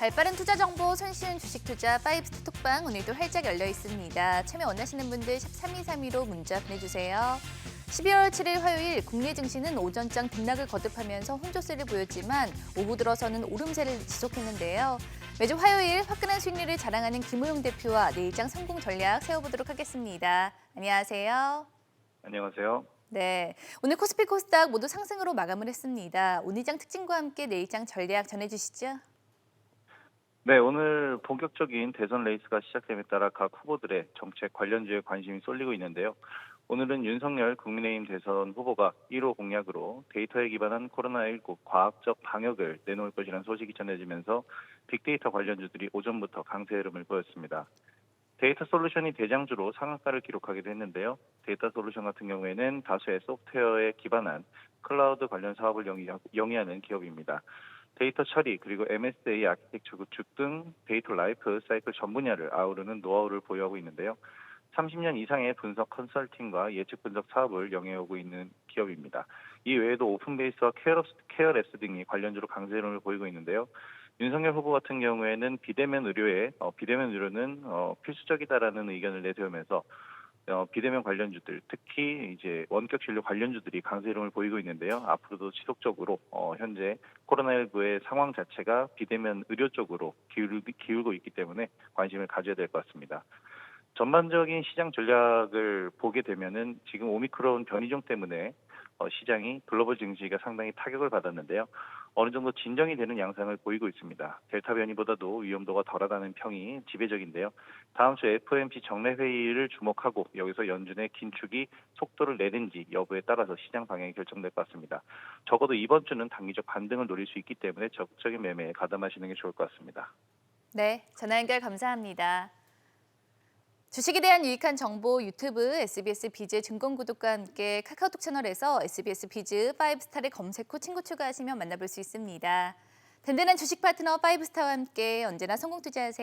발빠른 투자 정보 손쉬운 주식 투자 파이브스타 톡방 오늘도 활짝 열려 있습니다. 참여 원하시는 분들 샵 3232로 문자 보내주세요. 12월 7일 화요일 국내 증시는 오전장 등락을 거듭하면서 혼조세를 보였지만 오후 들어서는 오름세를 지속했는데요. 매주 화요일 화끈한 수익률을 자랑하는 김호용 대표와 내일장 성공 전략 세워보도록 하겠습니다. 안녕하세요. 안녕하세요. 네, 오늘 코스피 코스닥 모두 상승으로 마감을 했습니다. 오늘장 특징과 함께 내일장 전략 전해주시죠. 네, 오늘 본격적인 대선 레이스가 시작됨에 따라 각 후보들의 정책 관련주에 관심이 쏠리고 있는데요. 오늘은 윤석열 국민의힘 대선 후보가 1호 공약으로 데이터에 기반한 코로나19 과학적 방역을 내놓을 것이라는 소식이 전해지면서 빅데이터 관련주들이 오전부터 강세 흐름을 보였습니다. 데이터 솔루션이 대장주로 상한가를 기록하기도 했는데요. 데이터 솔루션 같은 경우에는 다수의 소프트웨어에 기반한 클라우드 관련 사업을 영위- 영위하는 기업입니다. 데이터 처리 그리고 MSA 아키텍처 구축 등 데이터 라이프 사이클 전 분야를 아우르는 노하우를 보유하고 있는데요. 30년 이상의 분석 컨설팅과 예측 분석 사업을 영위하고 있는 기업입니다. 이 외에도 오픈베이스와 케어랩스, 등이 관련주로 강세를 보이고 있는데요. 윤석열 후보 같은 경우에는 비대면 의료에 어, 비대면 의료는 어, 필수적이다라는 의견을 내세우면서 어, 비대면 관련주들, 특히 이제 원격 진료 관련주들이 강세 흐름을 보이고 있는데요. 앞으로도 지속적으로 어, 현재 코로나19의 상황 자체가 비대면 의료 쪽으로 기울, 기울고 있기 때문에 관심을 가져야 될 것 같습니다. 전반적인 시장 전략을 보게 되면은 지금 오미크론 변이종 때문에 어, 시장이 글로벌 증시가 상당히 타격을 받았는데요. 어느 정도 진정이 되는 양상을 보이고 있습니다. 델타 변이보다도 위험도가 덜하다는 평이 지배적인데요. 다음 주 FOMC 정례 회의를 주목하고 여기서 연준의 긴축이 속도를 내는지 여부에 따라서 시장 방향이 결정될 것 같습니다. 적어도 이번 주는 단기적 반등을 노릴 수 있기 때문에 적극적인 매매에 가담하시는 게 좋을 것 같습니다. 네, 전화 연결 감사합니다. 주식에 대한 유익한 정보 유튜브 SBS 비즈 증권 구독과 함께 카카오톡 채널에서 SBS 비즈 5스타를 검색 후 친구 추가하시면 만나볼 수 있습니다. 든든한 주식 파트너 5스타와 함께 언제나 성공 투자하세요.